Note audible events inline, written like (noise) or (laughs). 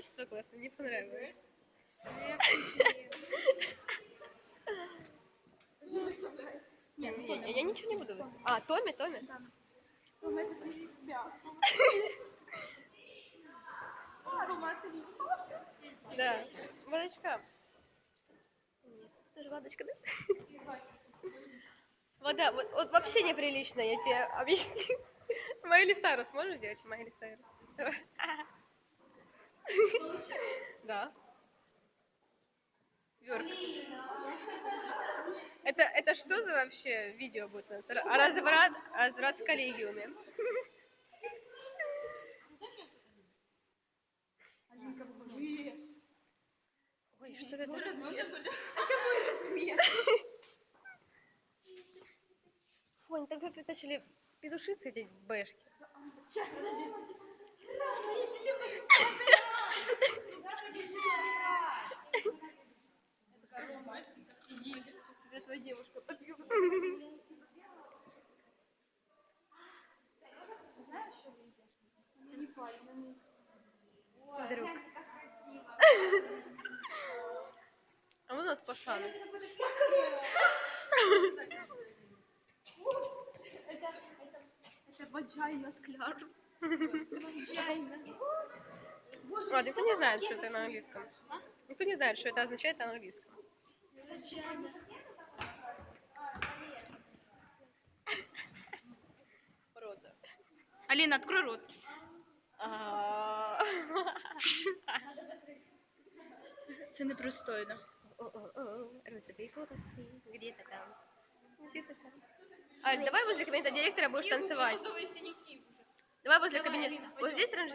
качество классно, мне понравилось. Не, не, не, я ничего не буду выступать. А, Томи, Томи? Да. Водочка. Нет, это тоже водочка, да? Вода, вот, вот вообще неприлично, я тебе объясню. Майли Сайрус можешь сделать? Майли Сайрус. Давай. (laughs) Да. Это, это что за вообще видео будет у нас? Ра- Разврат, разврат в коллегиуме. Ой, что это? Фу, они так опять начали петушиться, эти бэшки. Иди, твоя девушка попьет. Знаешь, что везет? Не пальма. Друг. А вот у нас Пашан. Это ваджайна скляр. Ваджайна. А, никто не знает, что это на английском. Никто не знает, что это означает на английском. Ваджайна. Алина, открой рот. Це непристойно. О-о-о, розовые волосы, где-то там, где-то там. Аль, давай возле кабинета директора будешь танцевать. Давай возле кабинета. Вот здесь раньше